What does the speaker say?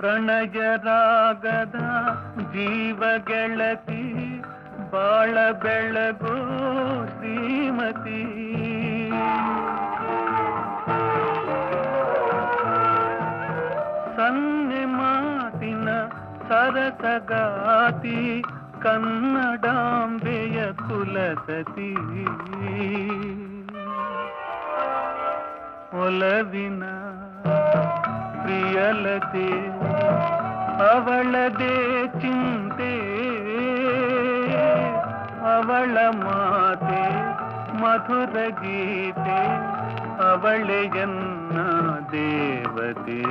ಪ್ರಣಯ ರಾಗದ ಜೀವ ಗೆಳತಿ ಬಾಳ ಬೆಳಗೋ ಶ್ರೀಮತಿ. ಸನ್ನೆ ಮಾತಿನ ಸರಸಗಾತಿ ಕನ್ನಡಾಂಬೆಯ ಕುಲಸತಿ. ಒಲವಿನ ಪ್ರಿಯಲತೆ ಅವಳದೇ ಚಿಂತೆ ಅವಳ ಮಾತೆ ಮಧುರ ಗೀತೆ ಅವಳೆಯನ್ನ ದೇವತೆ